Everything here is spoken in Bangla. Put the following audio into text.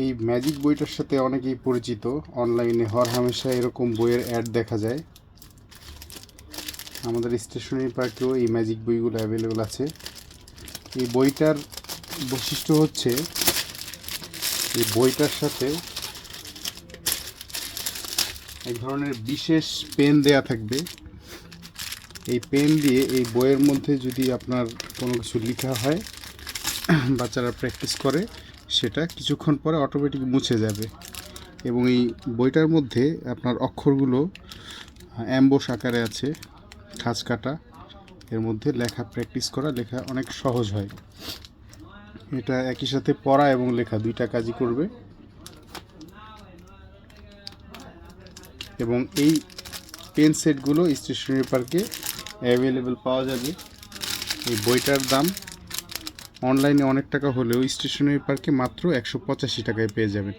এই ম্যাজিক বইটার সাথে অনেকেই পরিচিত। অনলাইনে হর হামেশা এরকম বইয়ের অ্যাড দেখা যায়। আমাদের স্টেশনারি পার্কেও এই ম্যাজিক বইগুলো অ্যাভেলেবল আছে। এই বইটার বৈশিষ্ট্য হচ্ছে, এই বইটার সাথে এক ধরনের বিশেষ পেন দেয়া থাকবে। এই পেন দিয়ে এই বইয়ের মধ্যে যদি আপনার কোনো কিছু লেখা হয়, বাচ্চারা প্র্যাকটিস করে সেটা কিছুক্ষণ পরে অটোমেটিক মুছে যাবে। এবং এই বইটার মধ্যে আপনার অক্ষরগুলো অ্যাম্বোস আকারে আছে খাঁজ কাটা, এর মধ্যে লেখা প্র্যাকটিস করা, লেখা অনেক সহজ হয়। এটা একই সাথে পড়া এবং লেখা দুইটা কাজই করবে। এবং এই পেন সেটগুলো স্টেশনারি পার্কে অ্যাভেলেবেল পাওয়া যাবে। এই বইটার দাম অনলাইনে অনেক টাকা হলেও স্টেশনারি পার্কে মাত্র একশো পঁচাশি টাকায় পেয়ে যাবেন।